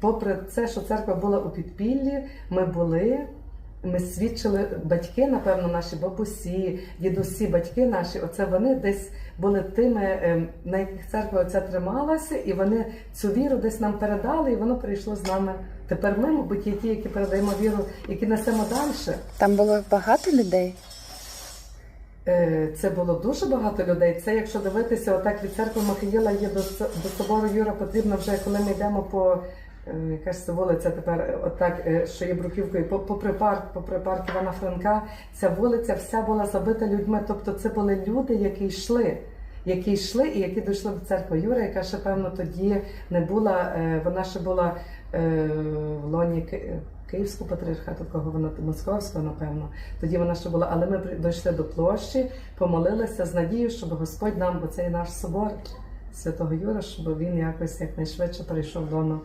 попри це, що церква була у підпіллі, ми були. Ми свідчили батьки, напевно, наші бабусі, дідусі, батьки наші. Оце вони десь були тими, ем, на яких церква оця трималася, і вони цю віру десь нам передали, і воно прийшло з нами. Тепер ми, мабуть, є ті, які передаємо віру, які несемо далі. Там було багато людей. Е, Це було дуже багато людей. Це якщо дивитися, отак від церкви Михаїла є до, собору Юра, потрібно вже коли ми йдемо по е, яка ж це вулиця тепер, е, отак, е, що є бруківкою, попри парк, попри парк Івана Франка, ця вулиця вся була забита людьми. Тобто це були люди, які йшли. Які йшли і які дійшли до церкви Юра, яка ще певно тоді не була, вона ще була в лоні Ки- Київського патріархату, кого вона московського, напевно. Тоді вона ще була, але ми дійшли до площі, помолилися з надією, щоб Господь нам, бо це і наш собор святого Юра, щоб він якось якнайшвидше прийшов до нас